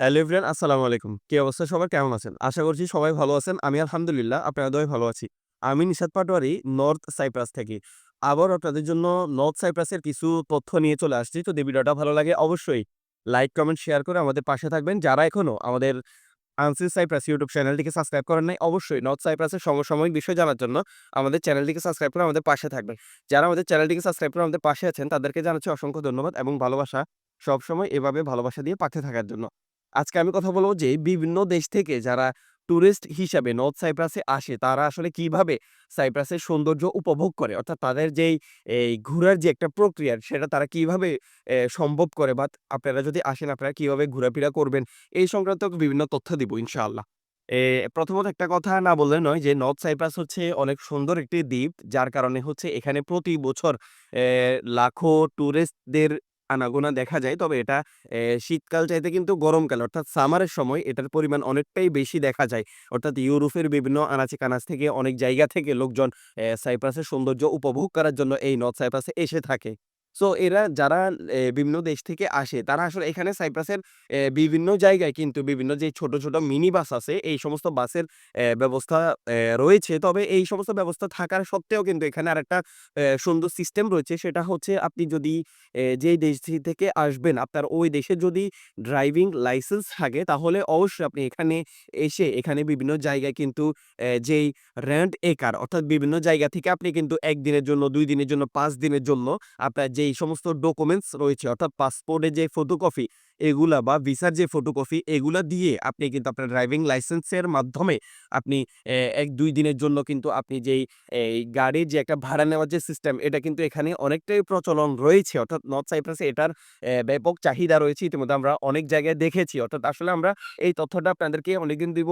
Hello everyone আসসালামু আলাইকুম। কি অবস্থা সবার কেমন আছেন? আশা করছি সবাই ভালো আছেন। আমি আলহামদুলিল্লাহ আপনাদের দয়ায় ভালো আছি। আমি নিশাত পাটোয়ারি নর্থ সাইপ্রাস থেকে। আবারও আপনাদের জন্য নর্থ সাইপ্রাসের কিছু তথ্য নিয়ে চলে আসছি। যদি ভিডিওটা ভালো লাগে অবশ্যই লাইক, কমেন্ট, শেয়ার করে আমাদের পাশে থাকবেন। যারা এখনও আমাদের আনসিন সাইপ্রাস ইউটিউব চ্যানেলটিকে সাবস্ক্রাইব করেন নাই অবশ্যই নর্থ সাইপ্রাসের সমসাময়িক বিষয় জানার জন্য আমাদের চ্যানেলটিকে সাবস্ক্রাইব করে আমাদের পাশে থাকবেন। যারা আমাদের চ্যানেলটিকে সাবস্ক্রাইব করে আমাদের পাশে আছেন তাদেরকে জানাচ্ছি অসংখ্য ধন্যবাদ এবং ভালোবাসা। সবসময় এভাবে ভালোবাসা দিয়ে পাশে থাকার জন্য। আজকে আমি কথা বলব যে, বিভিন্ন দেশ থেকে যারা টুরিস্ট হিসাবে নর্থ সাইপ্রাসে আসে, তারা আসলে কীভাবে সাইপ্রাসের সৌন্দর্য উপভোগ করে? অর্থাৎ তাদের যেই, এই ঘোরার যে একটা প্রক্রিয়া, সেটা তারা কীভাবে সম্ভব করে? বা আপনারা যদি আসেন, আপনারা কীভাবে ঘোরাফেরা করবেন? এই সংক্রান্ত বিভিন্ন তথ্য দিব, ইনশাআল্লাহ। প্রথমত একটা কথা না বললে নয় যে নর্থ সাইপ্রাস হচ্ছে অনেক সুন্দর একটি দ্বীপ, যার কারণে হচ্ছে এখানে প্রতি বছর লাখো টুরিস্টদের আনাগোনা দেখা যায়। তবে এটা শীতকাল চাইতে কিন্তু গরমকাল অর্থাৎ সামারের সময় এটার পরিমাণ অনেকটাই বেশি দেখা যায়। অর্থাৎ ইউরোপের বিভিন্ন আনাচে-কানাচ থেকে, অনেক জায়গা থেকে লোকজন সাইপ্রাসের সৌন্দর্য উপভোগ করার জন্য এই নর্থ সাইপ্রাসে এসে থাকে। সো এরা যারা বিভিন্ন দেশ থেকে আসে তারা আসলে এখানে সাইপ্রাসের বিভিন্ন জায়গায় কিন্তু বিভিন্ন যে ছোট, ছোট মিনি বাস আছে এই সমস্ত বাসের ব্যবস্থা রয়েছে। তবে এই সমস্ত ব্যবস্থা থাকার সত্ত্বেও কিন্তু এখানে আরেকটা এ সুন্দর সিস্টেম রয়েছে সেটা হচ্ছে আপনি যদি যেই দেশ থেকে আসবেন আপনার ওই দেশে যদি ড্রাইভিং লাইসেন্স থাকে তাহলে অবশ্যই আপনি এখানে এসে এখানে বিভিন্ন জায়গায় কিন্তু যেই রেন্ট এ কার অর্থাৎ বিভিন্ন জায়গা থেকে আপনি কিন্তু ১ দিনের জন্য, ২ দিনের জন্য, ৫ দিনের জন্য আপনার যেই সমস্ত ডকুমেন্টস রয়েছে, অর্থাৎ পাসপোর্টের যে ফটোকপি এগুলা বা ভিসার যে ফটোকপি এগুলা দিয়ে আপনি কিন্তু আপনার ড্রাইভিং লাইসেন্সের মাধ্যমে আপনি এক ১-২ দিনের জন্য কিন্তু আপনি যেই, এই গাড়ির যে একটা ভাড়া নেওয়ার যে সিস্টেম এটা কিন্তু এখানে অনেকটাই প্রচলন রয়েছে। অর্থাৎ নর্থ সাইপ্রাসে এটার ব্যাপক চাহিদা রয়েছে। ইতিমধ্যে আমরা অনেক জায়গায় দেখেছি। অর্থাৎ আসলে আমরা এই তথ্যটা আপনাদেরকে অনেকদিন দিব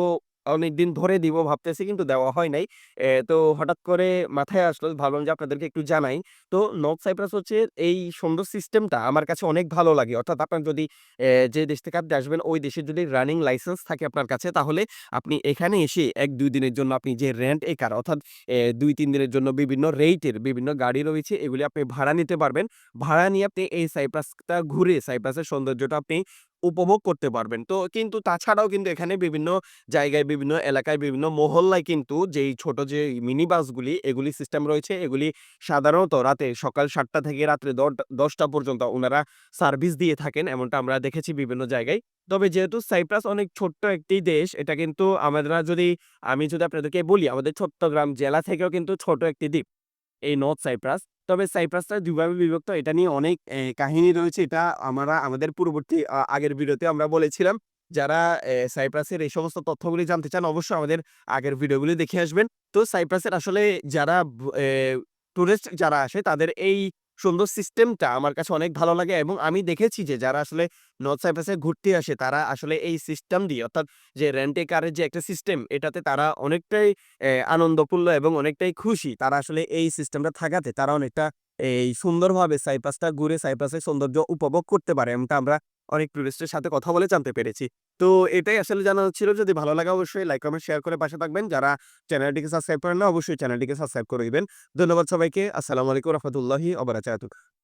অনেকদিন ধরে দিব, ভাবতেছি কিন্তু দেওয়া হয় নাই। তো হঠাৎ করে মাথায় আসলো, ভাবলাম যে আপনাদেরকে একটু জানাই। তো নর্থ সাইপ্রাস হচ্ছে এই সুন্দর সিস্টেমটা আমার কাছে অনেক ভালো লাগে। অর্থাৎ আপনার যদি যে দেশ থেকে আপনি আসবেন, ওই দেশের যদি রানিং লাইসেন্স থাকে আপনার কাছে, তাহলে আপনি এখানে এসে ১-২ দিনের জন্য আপনি যে রেন্ট এ কার অর্থাৎ দুই ২-৩ দিনের জন্য বিভিন্ন রেটের বিভিন্ন গাড়ি রয়েছে, এগুলি আপনি ভাড়া নিতে পারবেন। ভাড়া নিয়ে আপনি এই সাইপ্রাসটা ঘুরে সাইপ্রাসের সৌন্দর্যটা আপনি উপভোগ করতে পারবেন। তো কিন্তু তাছাড়াও কিন্তু এখানে বিভিন্ন জায়গায়, বিভিন্ন এলাকায়, বিভিন্ন মহল্লায় কিন্তু যেই ছোট যে মিনি বাসগুলি এগুলি সিস্টেম রয়েছে। এগুলি সাধারণত রাতে সকাল সাতটা থেকে রাত্রে দশটা ১০ঃ০০ পর্যন্ত ওনারা সার্ভিস দিয়ে থাকেন। এমনটা আমরা দেখেছি বিভিন্ন জায়গায়। তবে যেহেতু সাইপ্রাস অনেক ছোট্ট একটি দেশ এটা কিন্তু আমরা যদি আমি যদি আপনাদেরকে বলি আমাদের চট্টগ্রাম জেলা থেকেও কিন্তু ছোট একটি দ্বীপ। এই নর্থ সাইপ্রাস। তবে সাইপ্রাসটা দুভাবে বিভক্ত। এটা নিয়ে অনেক কাহিনী রয়েছে। এটা আমরা, আমাদের পূর্ববর্তী আগের ভিডিওতে আমরা বলেছিলাম। যারা সাইপ্রাসের এই সমস্ত তথ্যগুলি জানতে চান, অবশ্যই আমাদের আগের ভিডিওগুলি দেখে আসবেন। তো সাইপ্রাসের আসলে যারা টুরিস্ট যারা আসে, তাদের এই সুন্দর সিস্টেমটা আমার কাছে অনেক ভালো লাগে এবং আমি দেখেছি যে, যারা আসলে নর্থ সাইপ্রাসে ঘুরতে আসে, তারা আসলে এই সিস্টেম দিয়ে, অর্থাৎ যে রেন্টে কারের যে একটা সিস্টেম এটাতে তারা অনেকটাই আনন্দপূর্ণ এবং অনেকটাই খুশি। তারা আসলে এই সিস্টেমটা থাকাতে তারা অনেকটা, এই সুন্দরভাবে সাইপ্রাসটা ঘুরে সাইপ্রাসের সৌন্দর্য উপভোগ করতে পারে। এমনটা আমরা অনেক টুরিস্টের সাথে কথা বলে জানতে পেরেছি। তো এটাই আসলে জানার ছিল। যদি ভালো লাগে অবশ্যই লাইক, কমেন্ট, শেয়ার করে পাশে থাকবেন। যারা চ্যানেলটিকে সাবস্ক্রাইব করেন না অবশ্যই চ্যানেলটিকে সাবস্ক্রাইব করে দিবেন। ধন্যবাদ সবাইকে। আসসালামু আলাইকুম রহমতুল্লাহি ওয়া বারাকাতুহু।